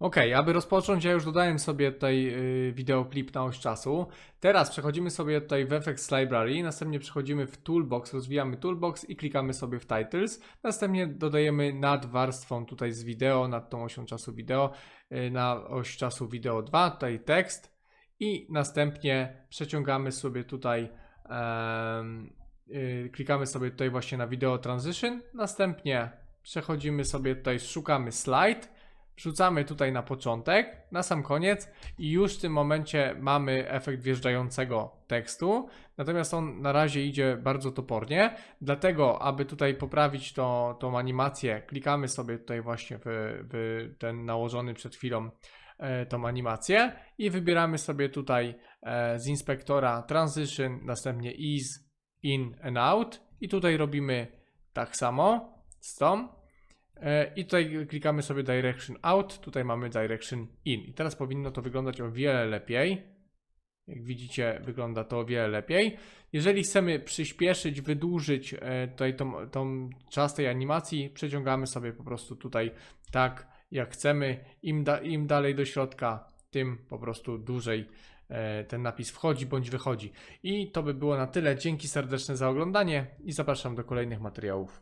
Ok, aby rozpocząć, ja już dodałem sobie tutaj y, wideoklip na oś czasu. Teraz przechodzimy sobie tutaj w Effects Library, następnie przechodzimy w Toolbox, rozwijamy Toolbox i klikamy sobie w Titles. Następnie dodajemy nad warstwą tutaj z wideo, nad tą osią czasu wideo, y, na oś czasu wideo 2, tutaj tekst i następnie przeciągamy sobie tutaj, em, y, klikamy sobie tutaj właśnie na Video Transition, następnie przechodzimy sobie tutaj, szukamy slide, wrzucamy tutaj na początek, na sam koniec i już w tym momencie mamy efekt wjeżdżającego tekstu, natomiast on na razie idzie bardzo topornie, dlatego aby tutaj poprawić to, tą animację, klikamy sobie tutaj właśnie w, w ten nałożony przed chwilą e, tą animację i wybieramy sobie tutaj e, z inspektora transition, następnie ease, in and out i tutaj robimy tak samo z tą I tutaj klikamy sobie Direction Out, tutaj mamy Direction In. I teraz powinno to wyglądać o wiele lepiej. Jak widzicie, wygląda to o wiele lepiej. Jeżeli chcemy przyspieszyć, wydłużyć e, tutaj tą, tą czas tej animacji, przeciągamy sobie po prostu tutaj tak, jak chcemy. Im, da, im dalej do środka, tym po prostu dłużej e, ten napis wchodzi bądź wychodzi. I to by było na tyle. Dzięki serdeczne za oglądanie i zapraszam do kolejnych materiałów.